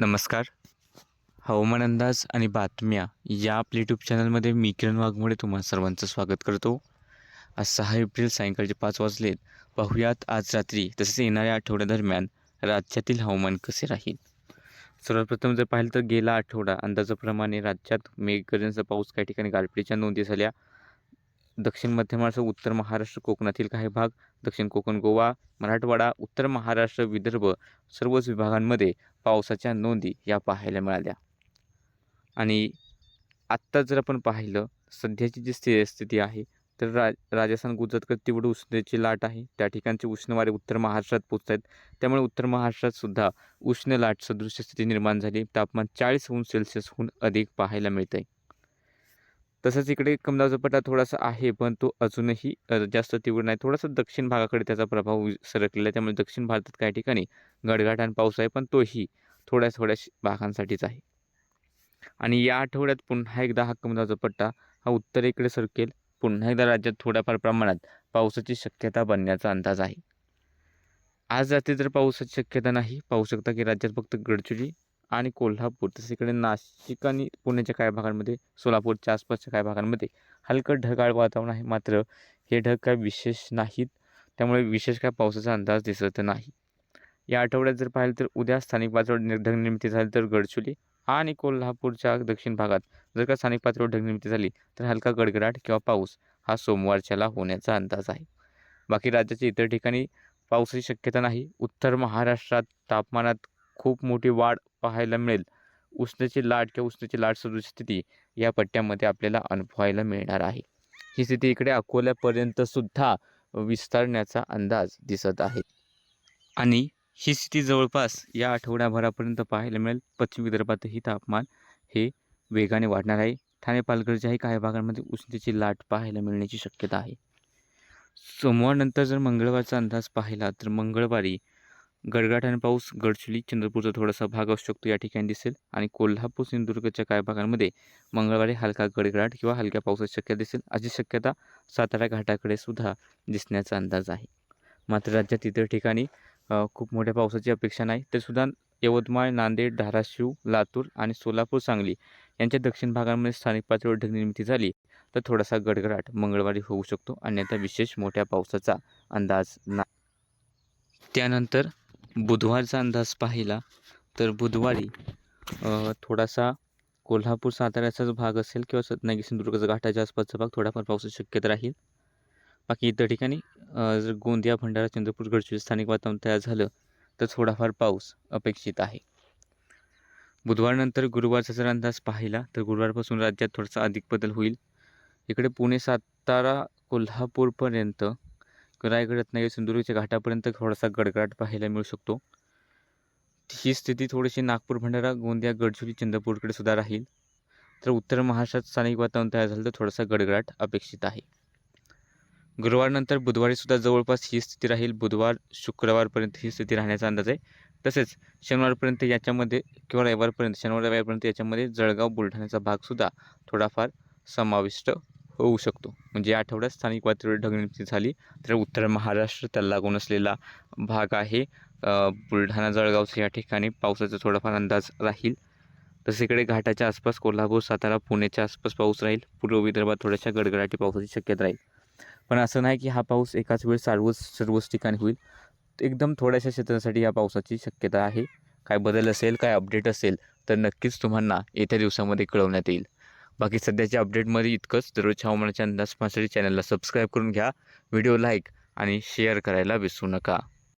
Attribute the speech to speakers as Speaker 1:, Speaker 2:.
Speaker 1: नमस्कार. हवामान अंदाज आणि बातम्या या आपल्या यूट्यूब चॅनलमध्ये मी किरण वाघमोडे तुम्हा सर्वांचं स्वागत करतो. आज सहा एप्रिल सायंकाळचे पाच वाजलेत. पाहुयात आज रात्री तसेच येणाऱ्या आठवड्यादरम्यान राज्यातील हवामान कसे राहील? सर्वप्रथम जर पाहिलं तर गेला आठवडा अंदाजाप्रमाणे राज्यात मेघगर्जनेचा पाऊस काही ठिकाणी गारपिटीच्या नोंदी झाल्या. दक्षिण मध्य महाराष्ट्र उत्तर महाराष्ट्र कोकणातील काही भाग दक्षिण कोकण गोवा मराठवाडा उत्तर महाराष्ट्र विदर्भ सर्वच विभागांमध्ये पावसाच्या नोंदी या पाहायला मिळाल्या. आणि आत्ता जर आपण पाहिलं सध्याची जी स्थि स्थिती आहे तर रा राजस्थान गुजरातकडे तीव्र उष्णतेची लाट आहे. त्या ठिकाणचे उष्ण वारे उत्तर महाराष्ट्रात पोचत आहेत त्यामुळे उत्तर महाराष्ट्रातसुद्धा उष्ण लाट सदृश्य स्थिती निर्माण झाली. तापमान चाळीस अंश सेल्सिअसहून अधिक पाहायला मिळतं आहे तसंच इकडे कमदाचा पट्टा थोडासा आहे पण तो अजूनही जास्त तीव्र नाही. थोडासा दक्षिण भागाकडे त्याचा प्रभाव सरकलेला आहे. त्यामुळे दक्षिण भारतात काही ठिकाणी गडगाट आणि पाऊस आहे पण तोही थोड्या थोड्या श- भागांसाठीच आहे. आणि या आठवड्यात पुन्हा एकदा हा कमदाचा पट्टा हा उत्तरेकडे सरकेल. पुन्हा एकदा राज्यात थोड्याफार प्रमाणात पावसाची शक्यता बनण्याचा अंदाज आहे. आज रात्री तर पावसाची शक्यता नाही पाहू शकता की राज्यात फक्त गडचिरोली आणि कोल्हापूर तसेकडे इकडे नाशिक आणि पुण्याच्या काही भागांमध्ये सोलापूरच्या आसपासच्या काही भागांमध्ये हलकं ढगाळ वातावरण आहे. मात्र हे ढग काय विशेष नाहीत. त्यामुळे विशेष काय पावसाचा अंदाज दिसत नाही. या आठवड्यात जर पाहिलं तर उद्या स्थानिक पातळीवर नि- ढगनिर्मिती झाली तर गडचुली आणि कोल्हापूरच्या दक्षिण भागात जर का स्थानिक पातळीवर ढगनिर्मिती झाली तर हलका गडगडाट किंवा पाऊस हा सोमवारच्याला होण्याचा अंदाज आहे. बाकी राज्याच्या इतर ठिकाणी पावसाची शक्यता नाही. उत्तर महाराष्ट्रात तापमानात खूप मोठी वाढ पाहायला मिळेल. उष्णतेची लाट किंवा उष्णतेची लाट सदृश स्थिती या पट्ट्यामध्ये आपल्याला अनुभवायला मिळणार आहे. ही स्थिती इकडे अकोल्यापर्यंत सुद्धा विस्तारण्याचा अंदाज दिसत आहे. आणि ही स्थिती जवळपास या आठवड्याभरापर्यंत पाहायला मिळेल. पश्चिम विदर्भातही तापमान हे वेगाने वाढणार आहे. ठाणे पालघरच्याही काही भागांमध्ये उष्णतेची लाट पाहायला मिळण्याची शक्यता आहे. सोमवारनंतर जर मंगळवारचा अंदाज पाहिला तर मंगळवारी गडगडाट आणि पाऊस गडचिली चंद्रपूरचा थोडासा भाग असू शकतो या ठिकाणी दिसेल. आणि कोल्हापूर सिंधुदुर्गच्या काही भागांमध्ये मंगळवारी हलका गडगडाट किंवा हलक्या पावसाची शक्यता दिसेल. अशी शक्यता सातारा घाटाकडे सुद्धा दिसण्याचा अंदाज आहे. मात्र राज्यात इतर ठिकाणी खूप मोठ्या पावसाची अपेक्षा नाही. तर सुद्धा यवतमाळ नांदेड धाराशिव लातूर आणि सोलापूर सांगली यांच्या दक्षिण भागांमध्ये स्थानिक पातळीवर ढगनिर्मिती झाली तर थोडासा गडगडाट मंगळवारी होऊ शकतो. अन्यथा विशेष मोठ्या पावसाचा अंदाज नाही. त्यानंतर बुधवारचा अंदाज पाहिला तर बुधवारी थोडासा कोल्हापूर साताऱ्याचा जो भाग असेल किंवा रत्नागिरी सिंधुदुर्गचा घाटाच्या आसपासचा भाग थोडाफार पावसाची शक्यता राहील. बाकी इतर ठिकाणी जर गोंदिया भंडारा चंद्रपूर गडचिरोली स्थानिक वातावरण तयार झालं तर थोडाफार पाऊस अपेक्षित आहे. बुधवारनंतर गुरुवारचा जर अंदाज पाहिला तर गुरुवारपासून राज्यात थोडासा अधिक बदल होईल. इकडे पुणे सातारा कोल्हापूरपर्यंत रायगड रत्नागिरी सिंधुदुर्गच्या घाटापर्यंत थोडासा गडगडाट पाहायला मिळू शकतो. ही स्थिती थोडीशी नागपूर भंडारा गोंदिया गडचिरोली चंद्रपूरकडे सुद्धा राहील. तर उत्तर महाराष्ट्रात स्थानिक वातावरण तयार झालं तर थोडासा गडगडाट अपेक्षित आहे. गुरुवारनंतर बुधवारीसुद्धा जवळपास ही स्थिती राहील. बुधवार शुक्रवारपर्यंत ही स्थिती राहण्याचा अंदाज आहे. तसेच शनिवारपर्यंत याच्यामध्ये किंवा रविवारपर्यंत शनिवार रविवारपर्यंत याच्यामध्ये जळगाव बुलढाण्याचा भागसुद्धा थोडाफार समाविष्ट होऊ शकतो. म्हणजे आठवड्यात स्थानिक पातळीवर ढगनिर्मिती झाली तर उत्तर महाराष्ट्र त्याला लागून असलेला भाग आहे. बुलढाणा जळगावचं या ठिकाणी पावसाचा थोडाफार अंदाज राहील. तसेकडे घाटाच्या आसपास कोल्हापूर सातारा पुण्याच्या आसपास पाऊस राहील. पूर्व विदर्भात थोड्याशा गडगडाटी पावसाची शक्यता राहील. पण असं नाही की हा पाऊस एकाच वेळ सर्वच सर्वच ठिकाणी होईल. एकदम थोड्याशा क्षेत्रासाठी या पावसाची शक्यता आहे. काय बदल असेल काय अपडेट असेल तर नक्कीच तुम्हाला येत्या दिवसामध्ये कळवण्यात येईल. बाकी सध्याच्या अपडेटमध्ये इतकंच. दररोज हवामानाच्या अंदाज पाहण्यासाठी चॅनलला सबस्क्राईब करून घ्या. व्हिडिओ लाईक आणि शेअर करायला विसरू नका.